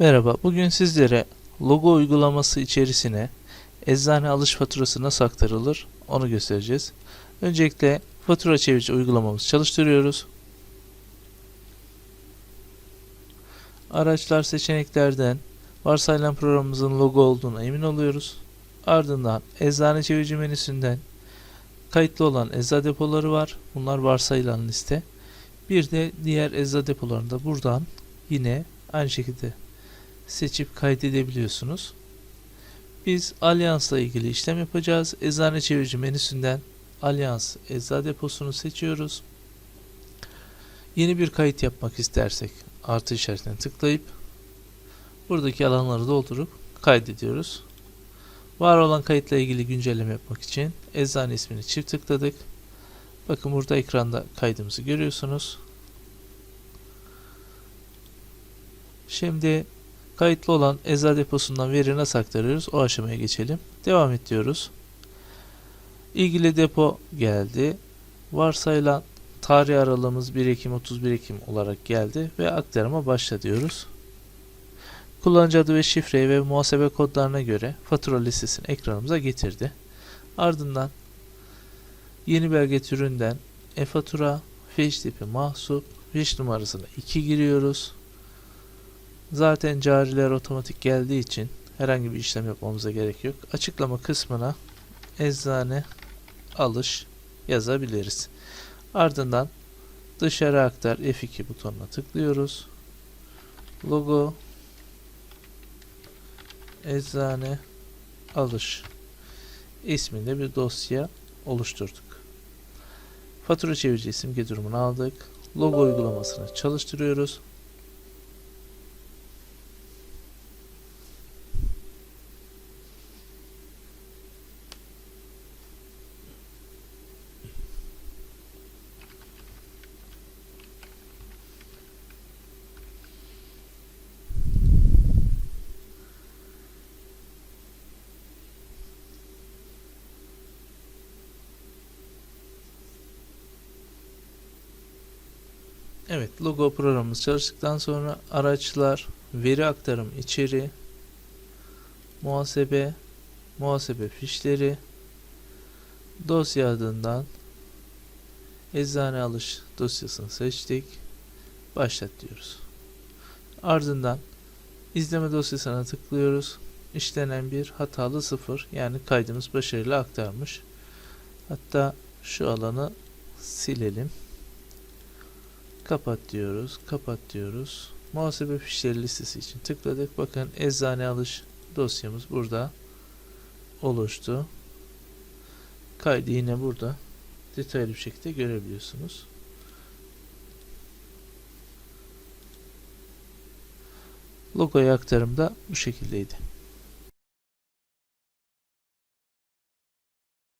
Merhaba, bugün sizlere logo uygulaması içerisine eczane alış faturası nasıl aktarılır onu göstereceğiz. Öncelikle fatura çevirici uygulamamızı çalıştırıyoruz. Araçlar seçeneklerden varsayılan programımızın logo olduğuna emin oluyoruz. Ardından eczane çevirici menüsünden kayıtlı olan ecza depoları var. Bunlar varsayılan liste. Bir de diğer ecza depolarını da buradan yine aynı şekilde seçip kaydedebiliyorsunuz. Biz Alyans'la ilgili işlem yapacağız. Eczane çevirici menüsünden Alyans ecza deposunu seçiyoruz. Yeni bir kayıt yapmak istersek artı işaretine tıklayıp buradaki alanları doldurup kaydediyoruz. Var olan kayıtla ilgili güncelleme yapmak için eczane ismini çift tıkladık. Bakın burada ekranda kaydımızı görüyorsunuz. Şimdi kayıtlı olan ecza deposundan veri nasıl aktarıyoruz? O aşamaya geçelim. Devam et diyoruz. İlgili depo geldi. Varsayılan tarih aralığımız 1 Ekim 31 Ekim olarak geldi ve aktarıma başla diyoruz. Kullanıcı adı ve şifreyi ve muhasebe kodlarına göre fatura listesini ekranımıza getirdi. Ardından yeni belge türünden e-fatura, fiş tipi mahsup, fiş numarasını 2 giriyoruz. Zaten cariler otomatik geldiği için herhangi bir işlem yapmamıza gerek yok. Açıklama kısmına eczane alış yazabiliriz. Ardından dışarı aktar F2 butonuna tıklıyoruz. Logo eczane alış isminde bir dosya oluşturduk. Fatura çevirici simge durumunu aldık. Logo uygulamasını çalıştırıyoruz. Evet, logo programımız çalıştıktan sonra araçlar, veri aktarım içeri, muhasebe, muhasebe fişleri, dosya adından eczane alış dosyasını seçtik. Başlat diyoruz. Ardından izleme dosyasına tıklıyoruz. İşlenen bir hatalı sıfır yani kaydımız başarıyla aktarmış. Hatta şu alanı silelim. Kapat diyoruz. Kapat diyoruz. Muhasebe fişleri listesi için tıkladık. Bakın eczane alış dosyamız burada oluştu. Kaydı yine burada detaylı bir şekilde görebiliyorsunuz. Logoya aktarım da bu şekildeydi.